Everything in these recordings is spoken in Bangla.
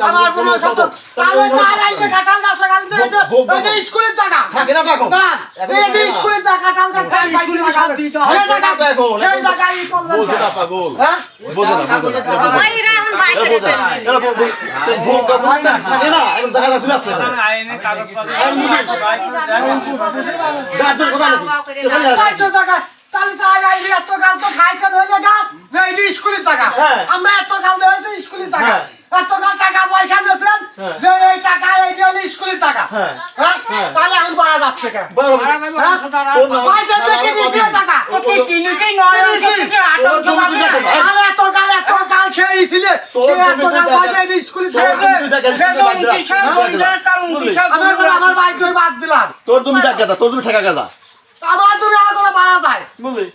আমার কোনো কত তাহলে তার আইতে কাটাল গাছ লাগালো এটা এটা স্কুলের জায়গা। থাকে না তো এটা স্কুলের জায়গা কাটাল গাছ খাই বাইরে লাগালো। সেই জায়গা সেই জায়গা ই করলেন বোঝে না পাগল। হ্যাঁ? বোঝে না বোঝে না এটা বোঝে না। ওইরা এখন এটা বোঝে না। ফেলবে। না। তোর ভোটটা বোঝে না। থাকে না এখন দেখা যাচ্ছে না। আছে আইনে কাগজপত্র আইন বুঝিস। গাছের কথা নাকি? কোথায় যাবে? তাহলে তার আইলে এত গাল তো খাইতে হইলে গা। যে এটা স্কুলের জায়গা। হ্যাঁ। আমরা এত গাল দেওয়াইছে স্কুলের জায়গা। হ্যাঁ। এত গাল যে এই টাকা স্কুলের টাকা। তাহলে বাড়া যাচ্ছে কেন? পয়সা থেকে বেশি টাকা। তুই। তাহলে এত গাল এত গাল এত গাল পয়সা স্কুলে আমার বাইক করে বাদ দিলাম। তোর জমি দেখ তোর জমি ঠেকা গাদা। আমার তুমি আর করে বাড়া যায়। বুঝলি?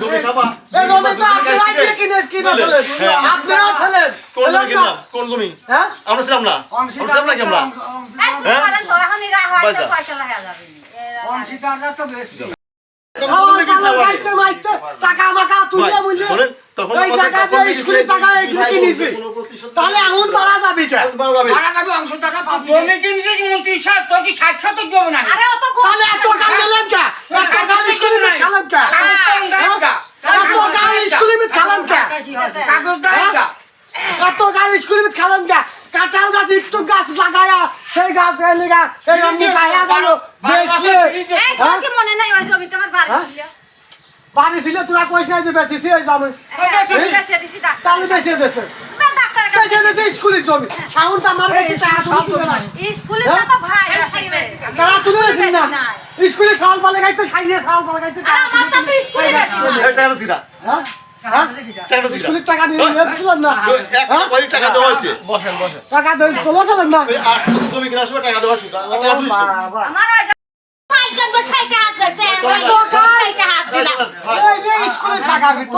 জমি খাবা। এই জমি তো আপনারাই দিয়ে কিনে কিনেছিলেন হ্যাঁ। আপনারা ছিলেন কোন জমি ছিলেন না? কিনলাম? কোন জমি? হ্যাঁ? আমরা ছিলাম না? আমরা আমরা? এই শুনুন, করেন তো, এখন হয়ে যাবে। টাকা এগুলো ভাই, কিনেছি। কোনো প্রতিশোধ তাহলে এখন বাড়া যাবে এটা। বাড়া যাবে। আরে অত তাহলে এত গান দিলেন কে এত গান স্কুলে মিট খালেন কে এত গান স্কুলে মিট খালেন কে এত গান মিট কে কাঁঠাল গাছ একটু গাছ লাগায়া সেই গাছ লাগা এই অমনি গায়া গেল কি মনে নাই ওই জমি তোমার বাড়ি হ্যাঁ? ছিল? বাড়ি ছিল তোরা পয়সা দিয়ে বেঁচেছি ওই জমি হ্যাঁ। তাহলে বেঁচে দিয়েছে বেঁচে দিয়েছে স্কুলের জমি সাউন্ড আমার কাছে টাকা তুলে না স্কুলে হ্যাঁ? তো ভাই টাকা তুলে না স্কুলে সাল পালে গাইতে সাইয়ে সাল পালে গাইতে আমার তো তো স্কুলে বেশি না। এই হ্যাঁ হ্যাঁ? টাকা নিয়ে নিয়েছিলেন না। ওই একটা কোটি টাকা দেওয়া হয়েছে। টাকা দিয়ে চলেছিলেন না। জমি কেনার সময় টাকা দেওয়া আমার টাকা দিলাম।